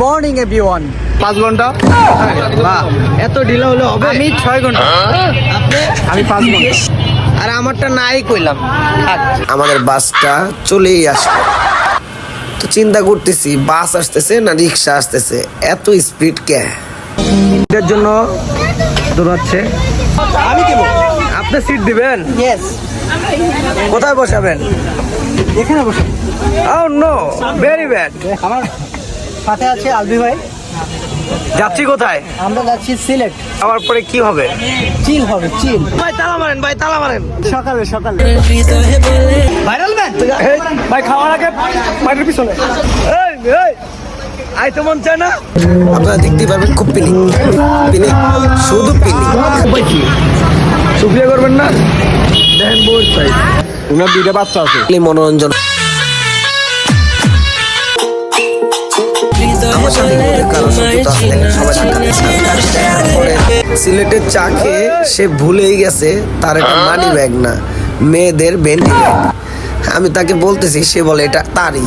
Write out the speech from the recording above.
Morning everyone পাঁচ ঘণ্টা? বাহ এত ঢিলা হলে হবে? আমি ছয় ঘণ্টা। আমি পাঁচ ঘণ্টা। আর আমারটা নাই কইলাম। আমাদের বাসটা চলেই আসলো। তো চিন্তা করতেছি বাস আসতেছে না রিক্সা আসতেছে? এত স্পিড কে? এর জন্য দৌড়াচ্ছে। আমি দেবো। আপনি সিট দিবেন? ইয়েস কোথায় বসাবেন? এখানে বসে ও নো ভেরি ব্যাড আমার সাথে আছে আলবি ভাই। যাচ্ছি কোথায়? আমরা যাচ্ছি সিলেট। আমার পরে কি হবে? চিল হবে চিল। ভাই তালা মারেন ভাই তালা মারেন। সকালে সকালে। ভাইরাল ম্যান ভাই খাওয়ার আগে মাটির পিছনে। এই এই মন চায় না। আপনারা দেখতে পারবেন খুব শুধু করবেন না? দেখেন বোর চাই। উনার দুইটা বাচ্চা আছে। মনোরঞ্জন। সিলেটের চা খেয়ে সে ভুলেই গেছে, তার একটা মানি ব্যাগ না। মেয়েদের বেন্ডি ব্যাগ আমি তাকে বলতেছি, সে বলে, এটা তারই।